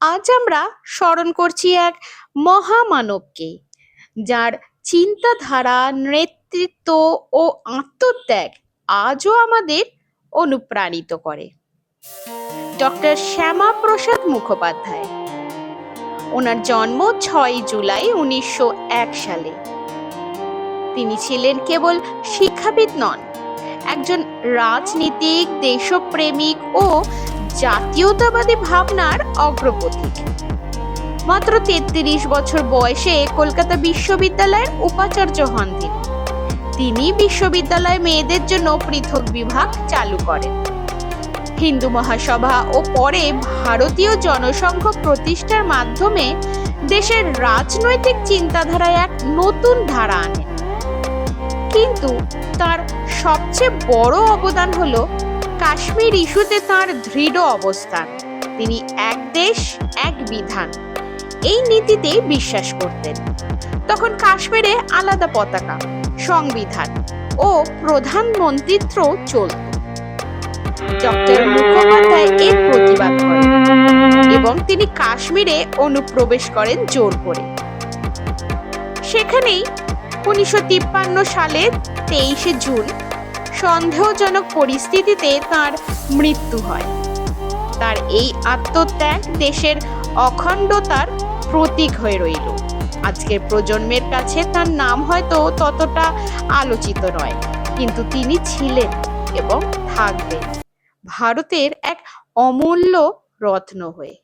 আজ আমরা স্মরণ করছি এক মহামানবকে, যার চিন্তাধারা, নেতৃত্ব ও আত্মত্যাগ আজও আমাদের অনুপ্রাণিত করে। ডক্টর শ্যামাপ্রসাদ মুখোপাধ্যায়, ওনার জন্ম ছয় জুলাই উনিশশো এক সালে। তিনি ছিলেন কেবল শিক্ষাবিদ নন, একজন রাজনীতিক, দেশপ্রেমিক ও জাতীয়তাবাদী ভাবনার অগ্রপথিক মাত্র তেত্রিশ বছর বয়সে কলকাতা বিশ্ববিদ্যালয়ের উপাচার্য হন তিনি। তিনি বিশ্ববিদ্যালয়ে মেয়েদের জন্য পৃথক বিভাগ চালু করেন। হিন্দু মহাসভা ও পরে ভারতীয় জনসংঘ প্রতিষ্ঠার মাধ্যমে দেশের রাজনৈতিক চিন্তাধারায় এক নতুন ধারা আনেন। কিন্তু তার সবচেয়ে বড় অবদান হলো কাশ্মীর ইস্যুতে তার দৃঢ় অবস্থান। তিনি এক দেশ, এক বিধান। এই নীতিতে বিশ্বাস করতেন। তখন কাশ্মীরে আলাদা পতাকা, সংবিধান ও প্রধানমন্ত্রিত্ব চলত। ডক্টর মুখোপাধ্যায় এর প্রতিবাদ করেন এবং তিনি কাশ্মীরে অনুপ্রবেশ করেন জোর করে। সেখানেই উনিশশো সালের তেইশে জুন সন্দেহজনক পরিস্থিতিতে তার মৃত্যু হয়। তার এই আত্মত্যাগ দেশের অখণ্ডতার প্রতীক হয়ে রইল। আজকের প্রজন্মের কাছে তার নাম হয়তো ততটা আলোচিত নয়, কিন্তু তিনি ছিলেন এবং থাকবেন। ভারতের এক অমূল্য রত্ন হয়ে।